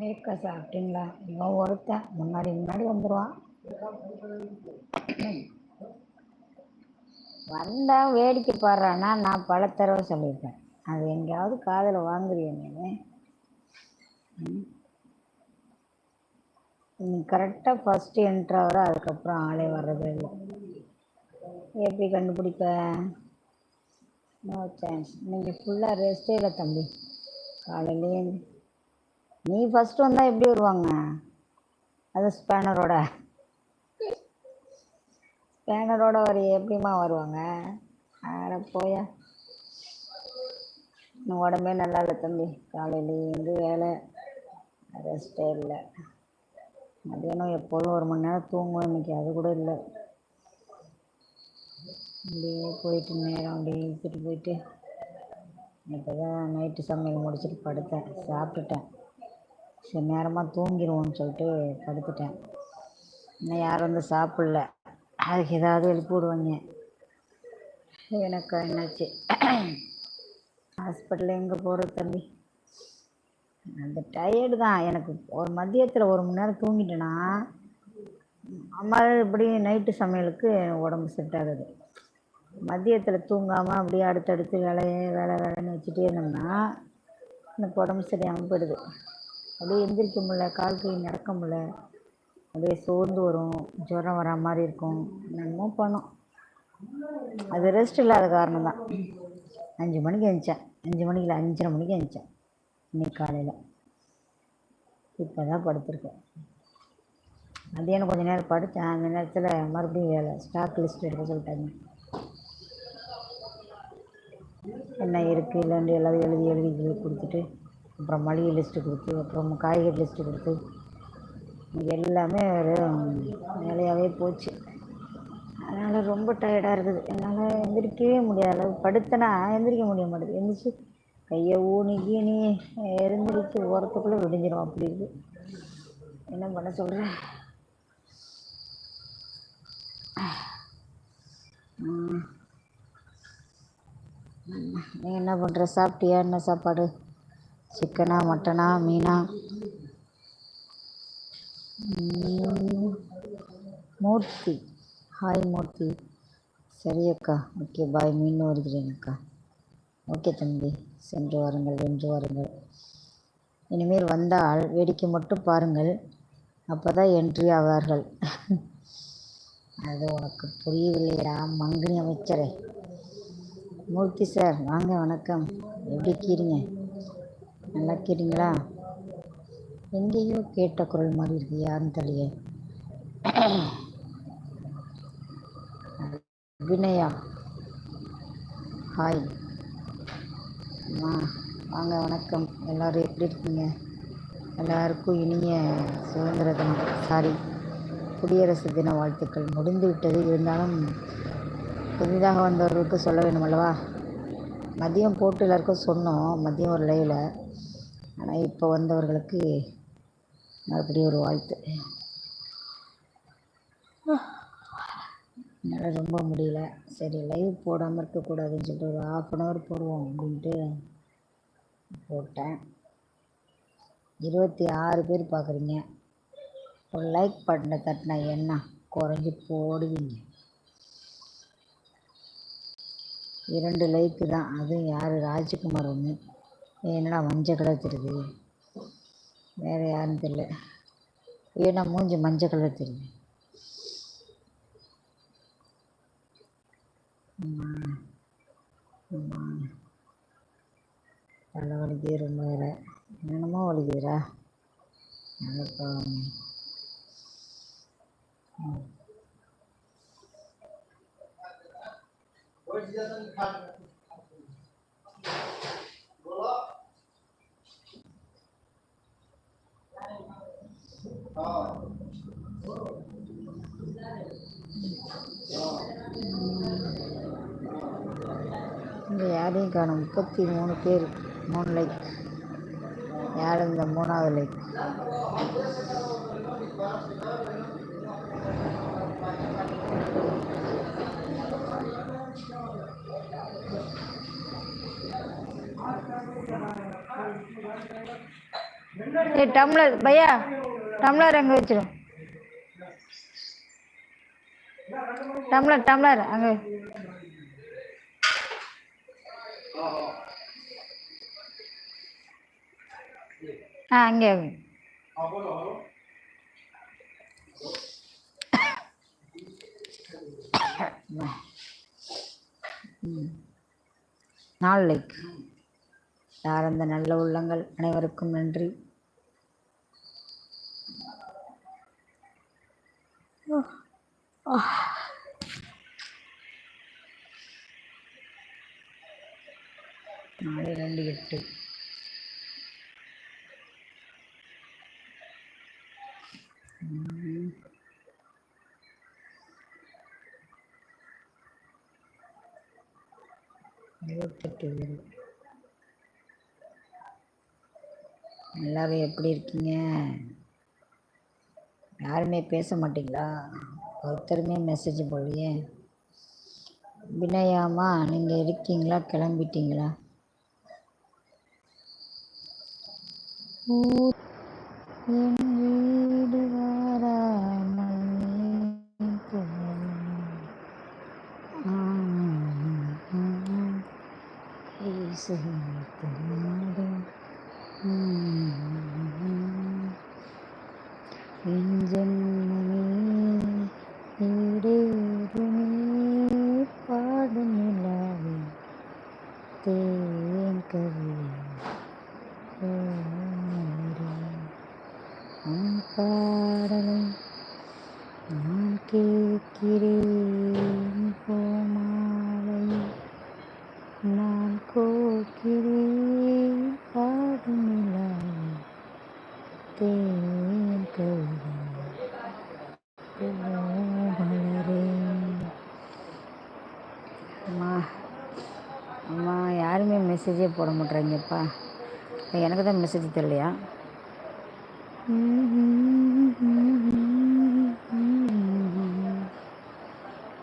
வேர்க்கா சாப்பிட்டீங்களா? இவன் ஒருத்தன் முன்னாடி முன்னாடி வந்துடுவான் வந்தா வேடிக்கை பாடுறான்னா நான் பல தடவை சொல்லியிருக்கேன் அது எங்கேயாவது காதில் வாங்குறிய நீ நீ கரெக்டாக ஃபஸ்ட்டு என்ட்ரு அதுக்கப்புறம் ஆளே வர்றது இல்லை. எப்படி கண்டுபிடிக்க நோ சான்ஸ் நீங்கள் ஃபுல்லாக ரெஸ்டே இல்லை தம்பி. காலையிலேயே நீ ஃபர்ஸ்ட் வந்தால் எப்படி வருவாங்க? அது ஸ்பேனரோட ஸ்பேனரோட வரைய எப்படிம்மா வருவாங்க? ஆட போயா. இன்னும் உடம்பே நல்லா இல்லை தம்பி. காலையிலேருந்து வேலை. ரெஸ்ட்டே இல்லை. மதியானம் எப்போதும் ஒரு மணி நேரம் தூங்குவோம். இன்னைக்கு அது கூட இல்லை. அப்படியே போயிட்டு நேரம் அப்படியே இழுத்துட்டு போயிட்டு இப்போ தான் நைட்டு சமையல் முடிச்சுட்டு படுத்தேன். சாப்பிட்டுட்டேன். சரி நேரமாக தூங்கிடுவோம்னு சொல்லிட்டு படுத்துட்டேன். இன்னும் யாரும் வந்து சாப்பிடல. அதுக்கு ஏதாவது எழுப்பி விடுவாங்க. எனக்கு என்னாச்சு? ஹாஸ்பிட்டலில் எங்கே போகிறது தம்பி? அந்த டயர்டு தான். எனக்கு ஒரு மதியத்தில் ஒரு மணி நேரம் தூங்கிட்டேன்னா மறுபடி நைட்டு சமையலுக்கு உடம்பு செட் ஆகுது. மதியத்தில் தூங்காமல் அப்படியே அடுத்தடுத்து வேலையே வேலை வேலைன்னு வச்சுட்டே இருந்தோம்னா எனக்கு உடம்பு சரியாமல் போயிடுது. அப்படியே எந்திரிக்க முடியல கால் கை நடக்க முடியல. அப்படியே சோர்ந்து வரும் ஜுரம் வரா மாதிரி இருக்கும். என்னமோ பண்ணோம். அது ரெஸ்ட் இல்லாத காரணம் தான். அஞ்சு மணிக்கு எழுந்திரிச்சேன் அஞ்சு மணிக்கு இல்லை அஞ்சரை மணிக்கு எழுந்திரிச்சேன் இன்னைக்கு காலையில். இப்போ தான் படுத்திருக்கேன். மதியானம் கொஞ்சம் நேரம் படித்தேன். அந்த நேரத்தில் மறுபடியும் வேலை. ஸ்டாக் லிஸ்ட் எடுக்க சொல்லிட்டாங்க. என்ன இருக்குது இல்லைன்னு எல்லாத்தையும் எழுதி எழுதி எழுதி கொடுத்துட்டு அப்புறம் மளிகை லிஸ்ட்டு கொடுத்து அப்புறம் காய்கறி லிஸ்ட்டு கொடுத்து எல்லாமே ஒரு வேலையாகவே போச்சு. அதனால் ரொம்ப டயர்டாக இருக்குது. என்னால் எந்திரிக்கவே முடியாத அளவு படுத்தேன்னா எந்திரிக்க முடிய மாட்டேது எந்திரிச்சு கையை ஊனி கீனி எழுந்திரிச்சு ஓரத்துக்குள்ளே விடிஞ்சிடும் அப்படி இருக்குது என்ன பண்ண சொல்கிறேன் நீ என்ன பண்ணுற சாப்பிட்டியா? என்ன சாப்பாடு? சிக்கனா மட்டனா மீனா? மூர்த்தி. ஹாய் மூர்த்தி. சரி அக்கா. ஓகே பாய் மீன் வருகிறேன் அக்கா. ஓகே தம்பி. சென்று வாருங்கள் வென்று வாருங்கள். இனிமேல் வந்தால் வேடிக்கை மட்டும் பாருங்கள். அப்போ தான் என்ட்ரி ஆவார்கள். அது உனக்கு புரியவில்லைடா மங்கினி அமைச்சரே. மூர்த்தி சார் வாங்க வணக்கம். எப்படி இருக்கீங்க? நல்லா கேட்டீங்களா? எங்கேயோ கேட்ட குரல் மாதிரி இருக்கு யாருன்னு தெரியல வினயா. ஹாய். அம்மா வாங்க வணக்கம். எல்லோரும் எப்படி இருக்கீங்க? எல்லாருக்கும் இனிய சுதந்திர தினம் சாரி குடியரசு தின வாழ்த்துக்கள். முடிந்து விட்டது. இருந்தாலும் புதிதாக வந்தவர்களுக்கு சொல்ல வேண்டும் அல்லவா மதியம் போட்டு எல்லாருக்கும் சொன்னோம். மதியம் ஒரு லைவில். ஆனால் இப்போ வந்தவர்களுக்கு மறுபடியும் ஒரு வாழ்த்து என்னால் ரொம்ப முடியல. சரி லைவ் போடாமல் இருக்கக்கூடாதுன்னு சொல்லிட்டு ஒரு ஆஃப் அன் ஹவர் போடுவோம் அப்படின்ட்டு போட்டேன். இருபத்தி ஆறு பேர் பார்க்குறீங்க ஒரு லைக் பட்டனை தட்டினா என்ன? குறைஞ்சி போடுவீங்க. இரண்டு லைக்கு தான். அதுவும் யார்? ராஜ்குமார் ஒன்று என்னடா மஞ்சள் கலர் தெரியுது வேறு யாருன்னு தெரியல ஏன்னா மூஞ்சி மஞ்சள் கலர் தெரியுது ஆமா. தலை வலிக்குது ரொம்ப வேற என்னென்னமோ வலிக்குதுடா அடப்பாவி. ம். இங்கே யாரையும் காணும் முப்பத்தி மூணு பேர். மூணு லைக். யார் இந்த மூணாவது லைக்? ஏ டம்ளர் பையா? டம்ளர் அங்கே வச்சிடும் டம்ளர் டம்ளர் அங்கே. ஆ அங்கே நாள் லைக் யார் அந்த நல்ல உள்ளங்கள்? அனைவருக்கும் நன்றி. நாலு ரெண்டு எட்டு. இருபத்தெட்டு பேர் எல்லாரும் எப்படி இருக்கீங்க? யாருமே பேச மாட்டீங்களா ஒருத்தருமே மெசேஜ் போடலையே. வினயாமா நீங்கள் இருக்கீங்களா? கிளம்பிட்டீங்களா? ஊர் என் வீடு வாராமல் நீ போகும். பாடும் நிலாவே தேன் கவிதை உன் பாடலை நான் கேட்கிறேன் கோமாலை. நான் கோக்கிறேன் பாடும் தேன் கவிதை அம்மா அம்மா யாருமே மெசேஜே போட மாட்றாங்கப்பா எனக்கு தான் மெசேஜ் தெரியலையா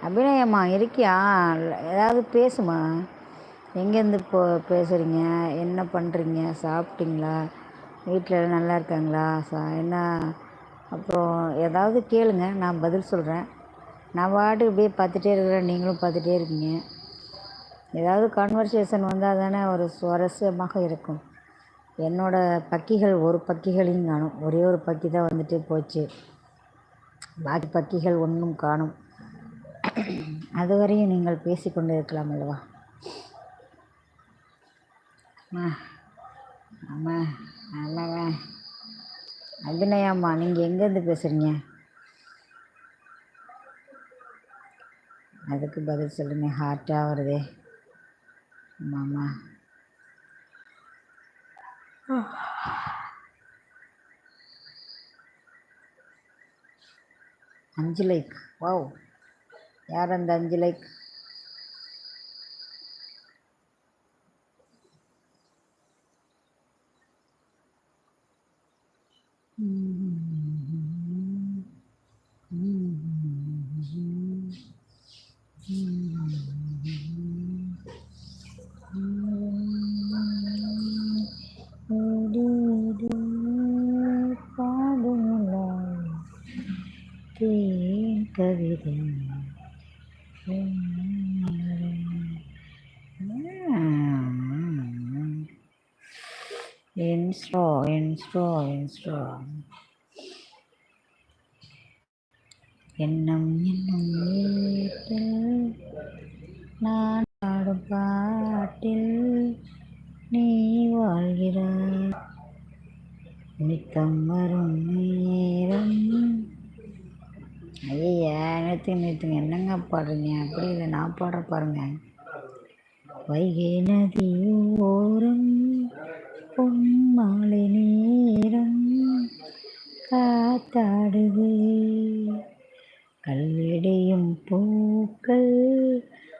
அபிநயம்மா இருக்கியா? ஏதாவது பேசுமா? எங்கேருந்து இப்போ பேசுகிறீங்க என்ன பண்ணுறீங்க சாப்பிட்டீங்களா? வீட்டில் நல்லா இருக்காங்களா? சா என்ன? அப்புறம் ஏதாவது கேளுங்க நான் பதில் சொல்கிறேன் நான் பாட்டு இப்படியே பார்த்துட்டே இருக்கிறேன். நீங்களும் பார்த்துட்டே இருக்கீங்க. ஏதாவது கான்வர்சேஷன் வந்தால் தானே ஒரு சுவாரஸ்யமாக இருக்கும். என்னோடய பக்கிகள் ஒரு பக்கிகளையும் காணும். ஒரே ஒரு பக்கி தான் வந்துட்டு போச்சு. பாக்கி பக்கிகள் ஒன்றும் காணும். அதுவரையும் நீங்கள் பேசிக்கொண்டு இருக்கலாம் அல்லவா? அம்மா அம்மா ஆமாம்மா அபிநயாம்மா நீங்கள் எங்கேருந்து பேசுகிறீங்க அதுக்கு பதில் சொல்லுங்க ஹார்ட்டாக வருதே. ஆமாம்மா அஞ்சு லைக் வாவ் யார் அந்த அஞ்சு லைக் பாடுமில்லாய் தேன் கவிதை இன்ஸ்டா எண்ணம் என்னும் வீட்டில் நான் பாடும் பாட்டில் நீ வாழ்கிறாய். நித்தம் வரும் நேரம். ஐயா நிறுத்துங்க நிறுத்துங்க. என்னங்க பாடுறீங்க? அப்படி இல்லை நான் பாடுற பாருங்க. வைகை நதி ஓரம் காத்தாடுவே கல்லிடையும் பூக்கள்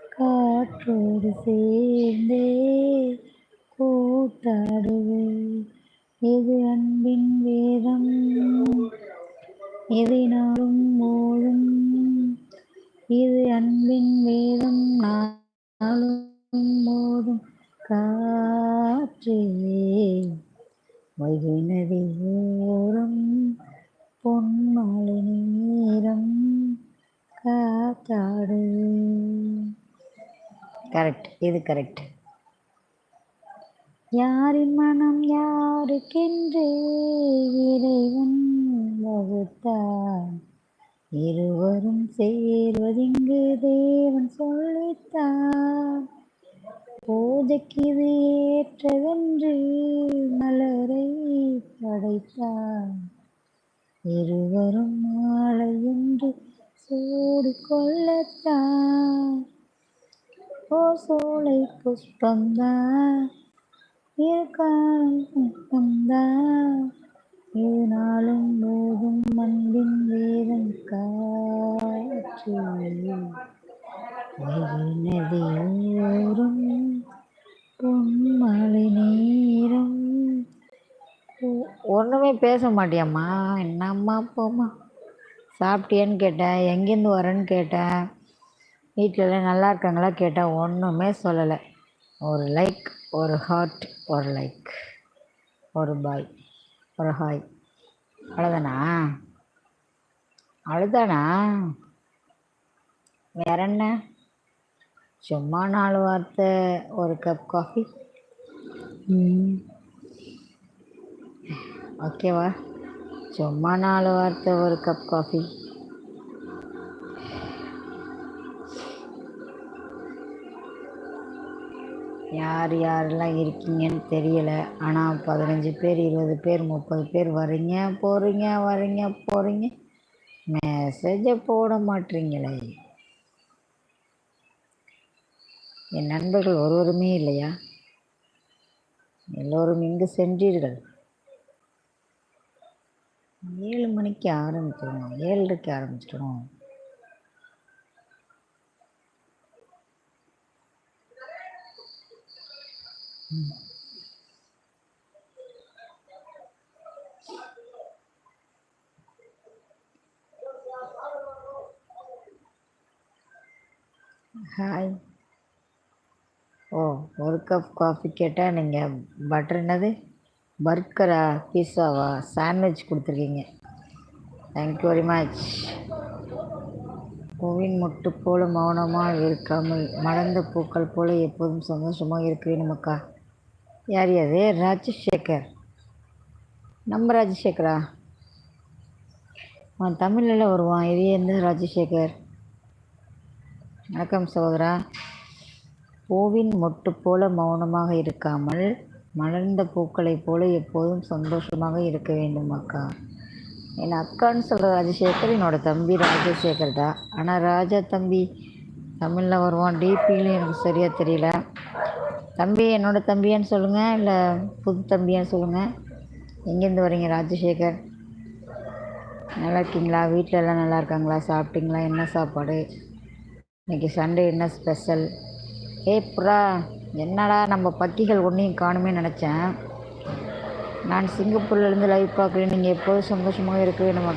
காற்றோடு சேர்ந்தே கூத்தாடுவே எது அன்பின் வேதம்? எதை நாளும் போதும் இது அன்பின் வேதம்? நாளும் போதும் காற்றே. வைகை நதி ஓரம் பொன்மாலை நேரம் காத்தாடு. கரெக்ட் இது கரெக்ட் யாரின் மனம் யாருக்கென்று இறைவன் வகுத்தான் இருவரும் சேர்வதிங்கு தேவன் சொல்லித்தான் பூஜைக்கு இது ஏற்றதென்று படைத்தான். இருவரும் மாலை என்று சூடிக்கொள்ளத்தான் ஓ சோலை புஷ்பந்தான் இருக்காலும் புஷ்பந்தான் இது நாளும் போதும் அன்பின் வேதம் காற்று. நதியோரும் பொன்மலை நேரம். ஒன்றுமே பேச மாட்டியாம்மா. என்னம்மா போம்மா? சாப்பிட்டியான்னு கேட்டேன் எங்கேருந்து வரேன்னு கேட்டேன் வீட்டிலலாம் நல்லா இருக்காங்களா கேட்டேன் ஒன்றுமே சொல்லலை. ஒரு லைக் ஒரு ஹார்ட் ஒரு லைக் ஒரு பாய் ஒரு ஹாய் அவ்வளோதானா அவ்வளோதானா வேற என்ன? சும்மா நாலு வார்த்தை ஒரு கப் காஃபி ஓகேவா? சும்மா நாலு வார்த்தை ஒரு கப் காஃபி யார் யாரெல்லாம் இருக்கீங்கன்னு தெரியல. ஆனால் பதினஞ்சு பேர் இருபது பேர் முப்பது பேர் வரீங்க போகிறீங்க வரீங்க போகிறீங்க மெசேஜை போட மாட்டீங்களே. என் நண்பர்கள் ஒருவருமே இல்லையா? எல்லோரும் இங்கு சென்றீர்கள். ஏழு மணிக்கு ஆரம்பிச்சிடணும் ஏழரைக்கு ஆரம்பிச்சிடும் ஹாய் ஓ ஒரு கப் காஃபி கேட்டால் நீங்கள் பட்டர் என்னது? பர்கரா பீஸாவா சாண்ட்விச் கொடுத்துருக்கீங்க. தேங்க்யூ வெரி மச் பூவின் மொட்டு போல மௌனமாக இருக்காமல் மலர்ந்த பூக்கள் போல எப்போதும் சந்தோஷமாக இருக்க வேணுமக்கா யார் அது ராஜசேகர். நம்ம ராஜசேகரா? அவன் தமிழில் வருவான். இது எந்த ராஜசேகர்? வணக்கம் சகோதரா. பூவின் மொட்டு போல மௌனமாக இருக்காமல் மலர்ந்த பூக்களைப் போல எப்போதும் சந்தோஷமாக இருக்க வேண்டும் அக்கா. என் அக்கான்னு சொல்கிற ராஜசேகர் என்னோட தம்பி ராஜசேகர் தான். ஆனால் ராஜா தம்பி தமிழில் வருவான். டிபின்னு எனக்கு சரியாக தெரியல. தம்பி என்னோட தம்பியான்னு சொல்லுங்கள் இல்லை புது தம்பியான்னு சொல்லுங்கள் எங்கேருந்து வரீங்க ராஜசேகர்? நல்லா இருக்கீங்களா? வீட்டில் எல்லாம் நல்லா இருக்காங்களா? சாப்பிட்டீங்களா? என்ன சாப்பாடு? இன்றைக்கி சண்டே என்ன ஸ்பெஷல்? ஏ புறா. என்னடா நம்ம பக்கிகள் ஒன்றையும் காணுமே நினச்சேன். நான் சிங்கப்பூர்லேருந்து லைவ் பார்க்குறேன். நீங்கள் எப்போதும் சந்தோஷமாக இருக்க வேணும்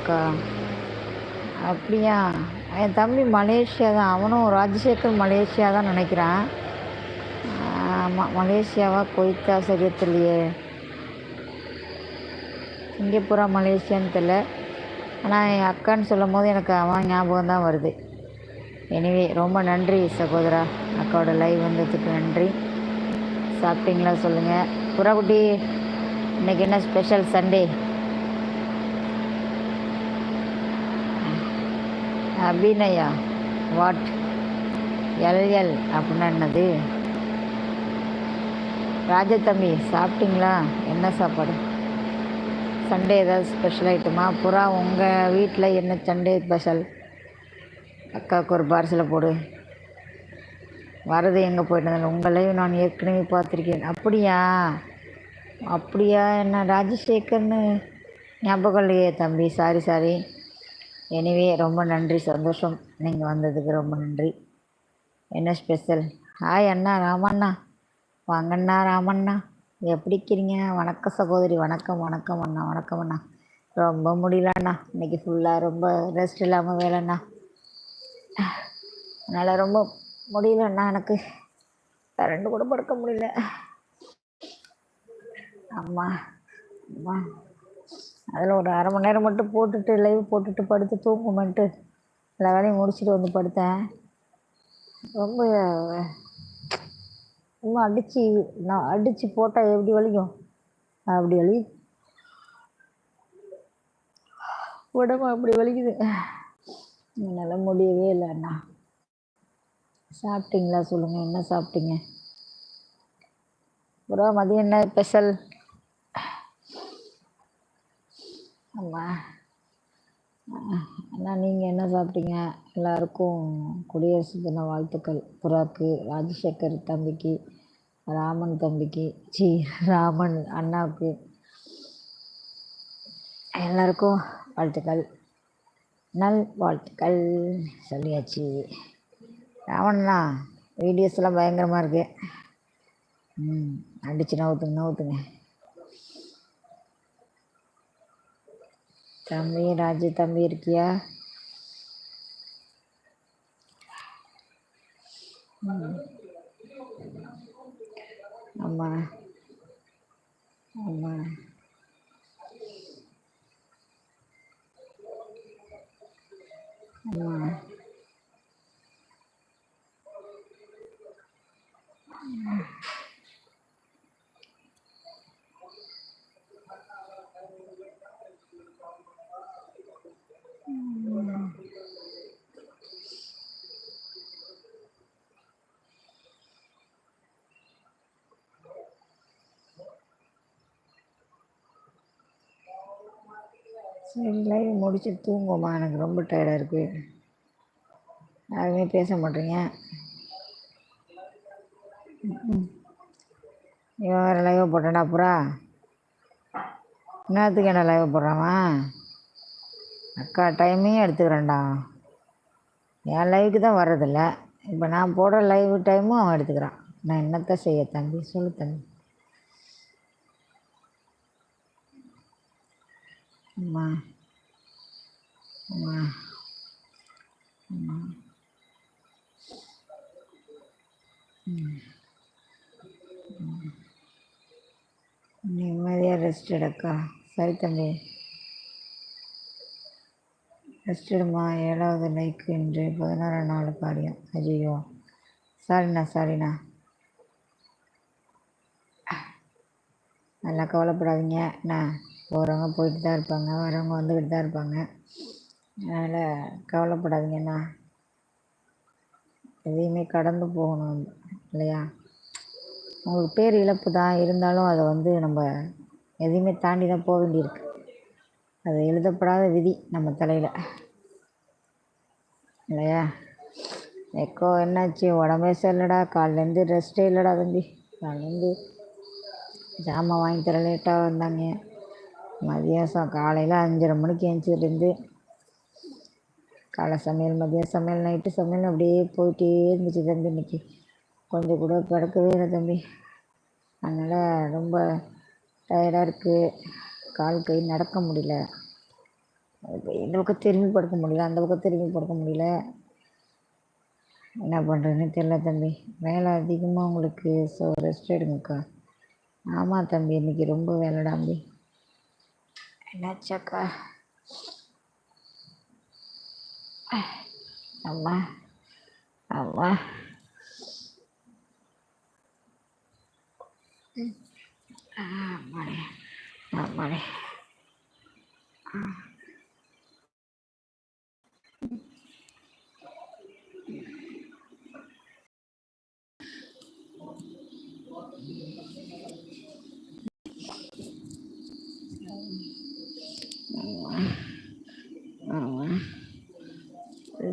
அப்படியா? என் தம்பி மலேசியா தான். அவனும் ராஜசேகர் மலேசியா தான் நினைக்கிறான். ஆமாம் மலேசியாவா? கொய்த்தா சரியா தெரியலையே சிங்கப்பூரா மலேசியான்னு தெரில ஆனால் என் அக்கான்னு சொல்லும் போது எனக்கு அவன் ஞாபகம் தான் வருது. எனிவே ரொம்ப நன்றி சகோதரா. அக்காவோட லைவ் வந்ததுக்கு நன்றி. சாப்பிட்டீங்களா சொல்லுங்கள் புறாக்குட்டி இன்னைக்கு என்ன special Sunday Abhinaya what L L அப்படின்னா என்னது? ராஜதம்பி சாப்பிட்டீங்களா? என்ன சாப்பாடு? சண்டே ஏதாவது ஸ்பெஷல் ஐட்டமா புறா உங்கள் வீட்டில் என்ன சண்டே ஸ்பெஷல் அக்காவுக்கு ஒரு பார்சலை போடு. வரது எங்கே போயிட்டு உங்களையும் நான் ஏற்கனவே பார்த்துருக்கேன். அப்படியா? அப்படியா? என்ன ராஜசேகர்னு ஞாபகம் இல்லையே தம்பி. சாரி சாரி எனிவே ரொம்ப நன்றி. சந்தோஷம். நீங்கள் வந்ததுக்கு ரொம்ப நன்றி. என்ன ஸ்பெஷல் ஹாய் அண்ணா. ராமண்ணா. வாங்கண்ணா ராமண்ணா. எப்படி இருக்கிறீங்க வணக்கம் சகோதரி. வணக்கம் வணக்கம் அண்ணா. வணக்கம் அண்ணா. ரொம்ப முடியலண்ணா இன்றைக்கி இன்னைக்கு ஃபுல்லாக ரொம்ப ரெஸ்ட் இல்லாமல் வேலைண்ணா. அதனால் ரொம்ப முடியல அண்ணா எனக்கு ரெண்டு கூட படுக்க முடியல. அம்மா அம்மா. அதில் ஒரு அரை மணி நேரம் மட்டும் போட்டுட்டு லைவ் போட்டுட்டு படுத்து தூங்குமென்ட்டு எல்லா வேலையும் முடிச்சுட்டு வந்து படுத்தேன். ரொம்ப ரொம்ப அடித்து நான் அடித்து போட்டால் எப்படி வலிக்கும்? அப்படி வலி உடம்பு அப்படி வலிக்குது. என்னால் முடியவே இல்லை அண்ணா. சாப்பிட்டீங்களா சொல்லுங்கள் என்ன சாப்பிட்டீங்க? ப்ரோ மதியம் என்ன ஸ்பெஷல்? ஆமாம் அண்ணா நீங்கள் என்ன சாப்பிட்டீங்க? எல்லாருக்கும் குடியரசு தின வாழ்த்துக்கள். புறாக்கு ராஜசேகர் தம்பிக்கு ராமன் தம்பிக்கு சி ராமன் அண்ணாவுக்கு. எல்லாருக்கும் வாழ்த்துக்கள். நல் வாழ்த்துக்கள் சொல்லியாச்சு. ராவணண்ணா வீடியோஸ்லாம் பயங்கரமாக இருக்கு. ம் அடிச்சு நவுத்துங்க நவுத்துங்க. தம்பி ராஜு தம்பி இருக்கியா? ம். ஆமாம் ஆமாம் சரி லைவ் முடிச்சு தூங்குவோம்மா. எனக்கு ரொம்ப டயர்டாக இருக்குது யாருமே பேச மாட்டேங்க. இவன் வேறு லைவ் போட்டான்டா புறா? என்னத்துக்கு என்ன லைவ் போடுறான் அக்கா டைமையும் எடுத்துக்கிறேன்டா. என் லைவுக்கு தான் வர்றதில்ல. இப்போ நான் போடுற லைவ் டைமும் அவன் எடுத்துக்கிறான். நான் என்னத்த செய்ய தம்பி? சொல்லு தம்பி. அம்மா. நிம்மதியாக ரெஸ்ட் எடுக்கா. சரி தம்பி. ரெஸ்ட் எடுமா ஏழாவது நைக்கு இன்று பதினாறாம் நாள் காரியம் ஐயோ சாரிண்ணா சாரிண்ணா நல்லா கவலைப்படாதீங்க. என்ன போகிறவங்க போயிட்டு தான் இருப்பாங்க. வரவங்க வந்துக்கிட்டு தான் இருப்பாங்க. அதனால் கவலைப்படாதீங்கண்ணா எதையுமே கடந்து போகணும் இல்லையா? உங்களுக்கு பேர் இழப்பு தான். இருந்தாலும் அதை வந்து நம்ம எதையுமே தாண்டி தான் போக வேண்டியிருக்கு. அது எழுதப்படாத விதி நம்ம தலையில். இல்லையா? எக்கோ என்னாச்சு? உடம்பே சரியில்லடா. காலிலேருந்து ரெஸ்ட்டே இல்லைடா தம்பி. காலிலேருந்து ஜாமான் வாங்கி தர லேட்டாக வந்தாங்க. மதியம் காலையில் அஞ்சரை மணிக்கு எழுந்திரிச்சிருந்து காலை சமையல் மதியம் சமையல் நைட்டு சமையல் அப்படியே போயிட்டே இருந்துச்சு தம்பி இன்னைக்கு. கொஞ்சம் கூட படுக்கவே இல்லை தம்பி. அதனால் ரொம்ப டயர்டாக இருக்குது கால் கை நடக்க முடியல. இந்த பக்கம் திரும்பி படுக்க முடியல அந்த பக்கம் திரும்பி படுக்க முடியல. என்ன பண்ணுறதுன்னு தெரில தம்பி. வேலை அதிகமாக உங்களுக்கு ஸோ ரெஸ்ட் எடுங்கக்கா. ஆமாம் தம்பி இன்னைக்கு ரொம்ப வேலைடா தம்பி. என்னாச்சாக்கா அம்மா அம்மா ஆமாடே ஆமாடே ஆமாம்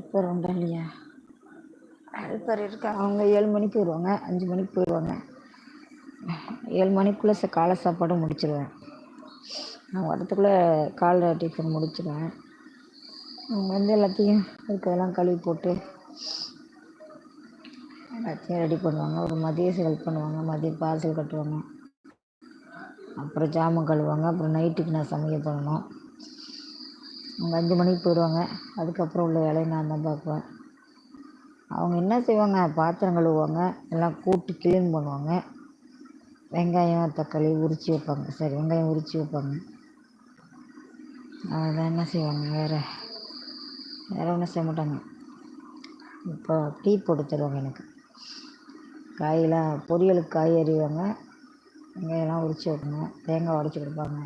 ஹெல்ப்பர் உண்டா இல்லையா ஹெல்ப்பர் இருக்கா? அவங்க ஏழு மணிக்கு வருவாங்க அஞ்சு மணிக்கு போயிடுவாங்க. ஏழு மணிக்குள்ளே ச காலை சாப்பாடும் முடிச்சிடுவேன் நான் வரத்துக்குள்ளே காலை டிஃபன் முடிச்சிடுவேன் அவங்க வந்து எல்லாத்தையும் இருக்கிறதெல்லாம் கழுவி போட்டு எல்லாத்தையும் ரெடி பண்ணுவாங்க. ஒரு மதிய செலவு பண்ணுவாங்க மதியம் பார்சல் கட்டுவாங்க. அப்புறம் ஜாமான் கழுவாங்க அப்புறம் நைட்டுக்கு நான் சமைக்க பண்ணணும். அவங்க அஞ்சு மணிக்கு போயிடுவாங்க. அதுக்கப்புறம் உள்ள வேலையை நான் தான் பார்க்குவேன் அவங்க என்ன செய்வாங்க? பாத்திரம் கழுவுவாங்க. எல்லாம் கூட்டி க்ளீன் பண்ணுவாங்க. வெங்காயம் தக்காளி உரித்து வைப்பாங்க. சரி வெங்காயம் உரித்து வைப்பாங்க. அவ்வளோதான் என்ன செய்வாங்க? வேறு வேறு ஒன்றும் செய்ய மாட்டாங்க. இப்போ டீ போட்டு தருவாங்க எனக்கு. காயெல்லாம் பொரியலுக்கு காய் அறிவாங்க வெங்காயம்லாம் உரித்து வைப்பாங்க. தேங்காய் உடச்சி கொடுப்பாங்க.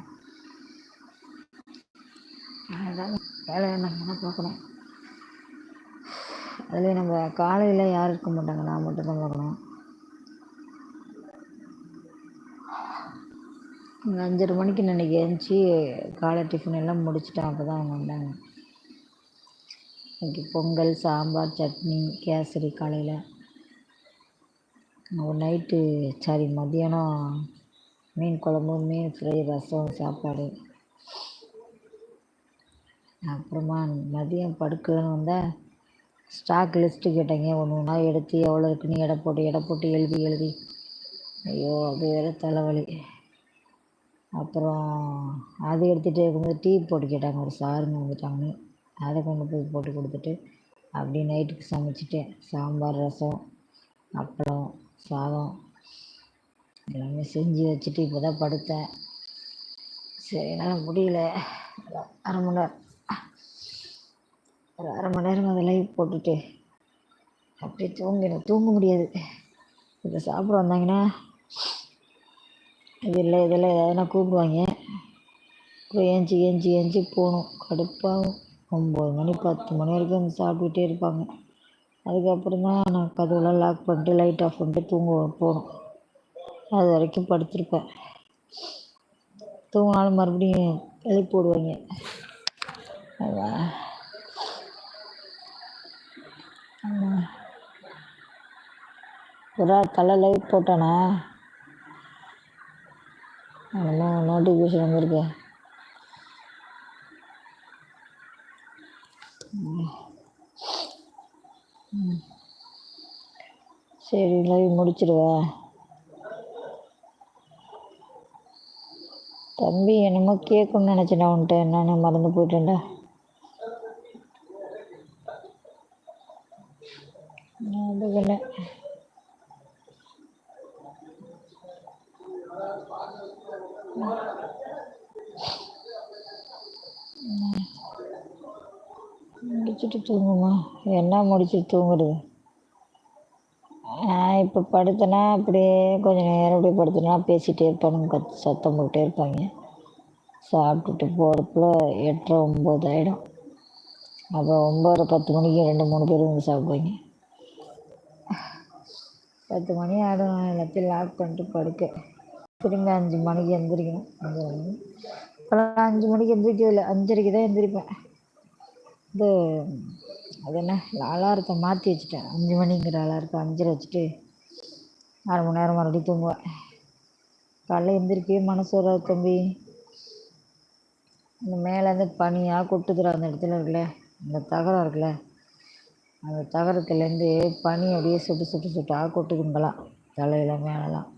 அதான் வேலை என்ன பார்க்கணும். அதுலேயும் நம்ம காலையில் யாரும் இருக்க மாட்டாங்க. நான் மட்டும் தான் பார்க்கணும். அஞ்சரை மணிக்கு நான் எழுந்துச்சி காலை டிஃபன் எல்லாம் முடிச்சிட்டேன். அப்போ தான் அவங்க வந்தாங்க. இன்றைக்கி பொங்கல் சாம்பார் சட்னி கேசரி காலையில். ஒரு நைட்டு சாரி மதியானம் மீன் குழம்பு மீன் ஃப்ரை ரசம் சாப்பாடு. அப்புறமா மதியம் படுக்கன்னு வந்தால் ஸ்டாக் லிஸ்ட்டு கேட்டேங்க. ஒன்று ஒன்றா எடுத்து எவ்வளோ இருக்குன்னு எடை போட்டு எடை போட்டு எழுதி எழுதி. ஐயோ அது வேறு தலைவலி. அப்புறம் அது எடுத்துகிட்டே இருக்கும்போது டீ போட்டு கேட்டாங்க. ஒரு சாருங்க வந்துட்டாங்கன்னு அதை கொண்டு போய் போட்டு கொடுத்துட்டு அப்படியே நைட்டுக்கு சமைச்சிட்டேன். சாம்பார் ரசம் அப்பளம் சாதம். எல்லாமே செஞ்சு வச்சுட்டு இப்போ தான் படுத்தேன். சரி என்னால் முடியல. அரை மணி நேரம். ஒரு அரை மணி நேரம் அதை லைவ் போட்டுட்டு அப்படியே தூங்கிடும் தூங்க முடியாது. இப்போ சாப்பிட வந்தாங்கன்னா இது இல்லை இதெல்லாம் எதாவதுனா கூப்பிடுவாங்க. அப்புறம் ஏஞ்சி ஏஞ்சி ஏஞ்சி போகணும். கடுப்பாகும். ஒம்பது மணி பத்து மணி வரைக்கும் சாப்பிட்டுட்டே இருப்பாங்க. அதுக்கப்புறம் தான் நான் கதவுலாம் லாக் பண்ணிட்டு லைட் ஆஃப் பண்ணிட்டு தூங்க போகணும். அது வரைக்கும் படுத்திருப்பேன். தூங்கினாலும் மறுபடியும் எழுப்பி போடுவாங்க. அதான் ஒரு தலை லைட் போட்டானா? என்னமோ நோட்டிஃபிகேஷன் வந்திருக்கு. சரி லைவ் முடிச்சிடுவேன் தம்பி என்னமோ கேட்கணும்னு நினச்சேன்டா உன்ட்ட. என்னன்னு மறந்து போயிட்டேன்டா. ஞாபகம் முடிச்சுட்டு தூங்குமா? என்ன முடிச்சுட்டு தூங்குறது? நான் இப்போ படுத்தனா அப்படியே கொஞ்சம் நேரம் அப்படியே படுத்தனா பேசிகிட்டே இருப்பானுங்க கத் சத்தம் போட்டே இருப்பாங்க. சாப்பிட்டுட்டு போகிறதுக்குள்ள எட்டரை ஒம்பது ஆகிடும் அப்புறம் ஒம்பது பத்து மணிக்கு ரெண்டு மூணு பேர் வந்து சாப்பிடுவாங்க. பத்து மணி ஆகிடும் எல்லாத்தையும் லாக் பண்ணிட்டு படுக்க. திரும்ப அஞ்சு மணிக்கு எந்திரிக்கணும். அஞ்சு மணி. இப்போலாம் அஞ்சு மணிக்கு எந்திரிக்கிறது இல்லை. அஞ்சரைக்கு தான் எந்திரிப்பேன். இது அது என்ன? அலாரத்தை மாற்றி வச்சுட்டேன். அஞ்சு மணிங்கிற அலாரத்தை அஞ்சரை வச்சுட்டு அரை மணி நேரம் மறுபடியும் தூங்குவேன். காலைல எந்திரிக்கவே மனசு வராது தம்பி. இந்த மேலேருந்து பனியாக கொட்டுதுடா அந்த இடத்துல இருக்குல்ல. இந்த தகரம் இருக்குல்ல. அந்த தகரத்துலேருந்து பனி அப்படியே சுட்டு சுட்டு சுட்டாக கொட்டுக்குங்களாம் தலையில் மேலாம்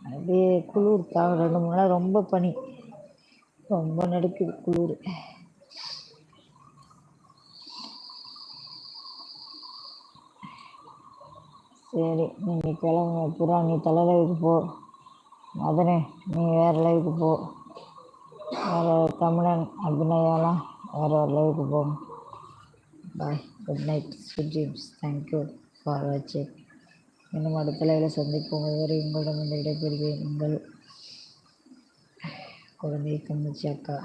அப்படியே குளிர் தாங்க ரெண்டு மூணு நாள் ரொம்ப பனி. ரொம்ப நடுக்குது குளிர். சரி நீங்கள் கிளம்புங்க புறா நீ தலை லைவுக்கு போ. மதனே நீ வேறு லைவுக்கு போ. வேறு தமிழன் அபிநயாலாம். வேறு ஒரு போகும். போ bye good night sweet dreams thank you for வாட்சிங் இன்னும் அடுத்த லைவில் சந்திப்போம். இதுவரை உங்களிடம் இந்த விடைபெறுகிறேன். உங்கள் குழந்தை கம்மிச்சி அக்கா.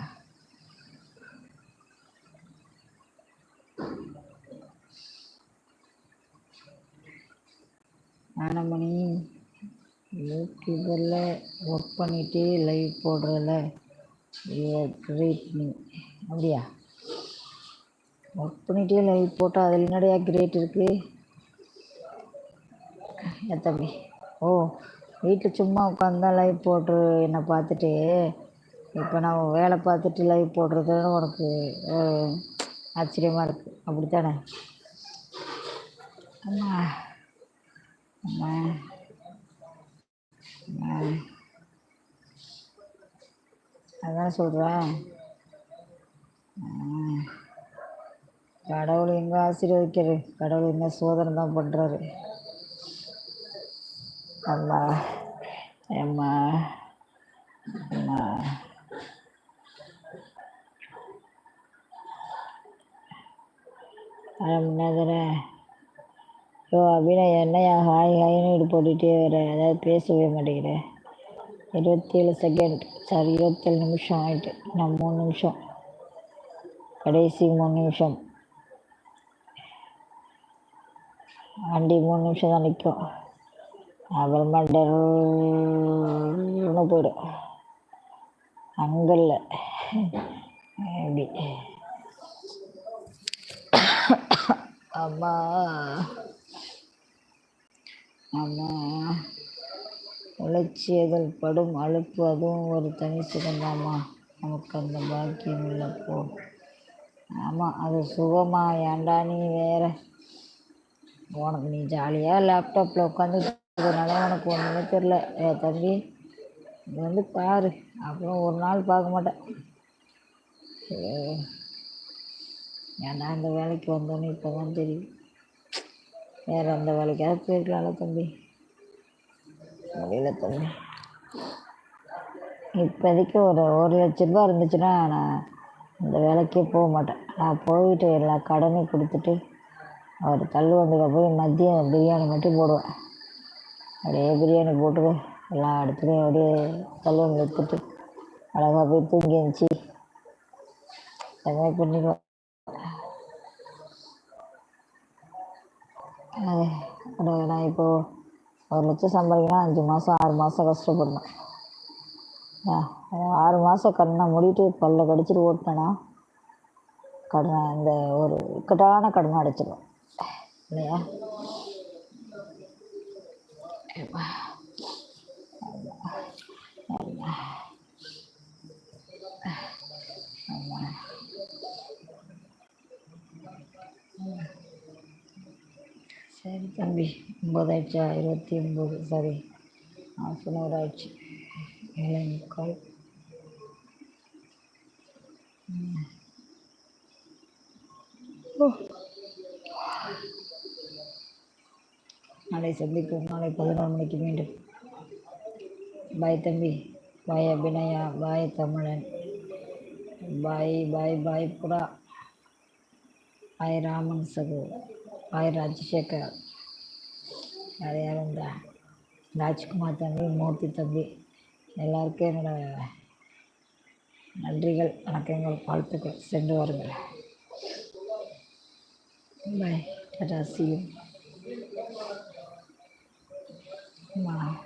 ஞானமணி யூடியூபரில் ஒர்க் பண்ணிகிட்டே லைவ் போடுறதில்ல கிரேட் நீ அப்படியா? ஒர்க் பண்ணிகிட்டே லைவ் போட்டால் அதில் என்னடையா கிரேட் இருக்குது ஏன் தம்பி ஓ வீட்டில் சும்மா உட்காந்து லைவ் போட்டு என்னை பார்த்துட்டு இப்போ நான் வேலை பார்த்துட்டு லைவ் போடுறது உனக்கு ஆச்சரியமாக இருக்குது அப்படித்தானே? அம்மா அம்மா அம்மா. அதான் சொல்கிறேன் கடவுள் எங்கே ஆசீர்வதிக்கிறது கடவுள் என்ன சோதனை தான் பண்ணுறாரு அம்மா அம்மா அம்மா. என்னதுண்ணே யோ அபிநய் என்னையா ஹாய் ஹாய்னு இது போட்டுகிட்டே வர. அதாவது பேசவே மாட்டேங்கிறேன் இருபத்தேழு செகண்ட் சாரி இருபத்தேழு நிமிஷம் ஆகிட்டு நான் மூணு நிமிஷம். கடைசி மூணு நிமிஷம். வண்டி மூணு நிமிஷம் தான் நிற்கும் அப்புறமா டர்னு போயிடும். அங்கே இல்லை. இப்படி அம்மா. அம்மா. உழைச்சியதில் படும் அலுப்பு அதுவும் ஒரு தனி சுகந்தாம்மா நமக்கு அந்த பாக்கியம் இல்லை போ. ஆமாம் அது சுகமா ஏண்டா நீ வேற? உனக்கு நீ ஜாலியாக லேப்டாப்பில் உட்காந்துக்கிறதுனால உனக்கு ஒன்றுமே தெரில ஏ தம்பி இது வந்து பாரு. அப்புறம் ஒரு நாள் பார்க்க மாட்டேன். ஏன்னா ஏன்டா இந்த வேலைக்கு வந்தோன்னு இப்போ தான் தெரியும் வேறு அந்த வேலைக்காவது போயிருக்கலாம்ல தம்பி. முடியல தம்பி. இப்போதைக்கு ஒரு ஒரு லட்ச ரூபா இருந்துச்சுன்னா நான் இந்த வேலைக்கே போக மாட்டேன். நான் போயிட்டு எல்லா கடனையும் கொடுத்துட்டு அவர் தள்ளுவண்டியில் போய் மதியம் பிரியாணி மட்டும் போடுவேன். அப்படியே பிரியாணி போட்டு எல்லா இடத்துலையும் அப்படியே தள்ளுவண்டி எடுத்துட்டு அழகாக போய் தூங்கி இருந்துச்சு எல்லாமே பண்ணிடுவேன். அது நான் இப்போது ஒரு லட்சம் சம்பாதிக்கணும் அஞ்சு மாதம் ஆறு மாதம் கஷ்டப்படணும். ஆறு மாதம் கண்ணை முடிட்டு பல்ல கடிச்சிட்டு ஓட்டினேன்னா கடனை இந்த ஒரு இக்கட்டான கடனை அடைச்சிடும். இல்லையா சரி தம்பி ஒம்பது ஆயிடுச்சா இருபத்தி ஒம்பது சாரி ஹாஃப் அன் ஹவர் ஆயிடுச்சு ஏழை முக்கால் ம். ஓ. நாளை சந்திப்போம். நாளை பதினோரு மணிக்கு மீண்டும். பாய் தம்பி. பாய் அபிநயா. பாய் தமிழன். பாய் பாய் பாய் புறா. பாய் ராமன் சகு. பாய் ராஜசேகர். வேறு யாரும் இந்த ராஜ்குமார் தம்பி மூர்த்தி தம்பி. எல்லாருக்கும் என்னோட நன்றிகள் வணக்கங்கள் வாழ்த்துக்கள். சென்று வாருங்கள். பாய். டாடா Wow.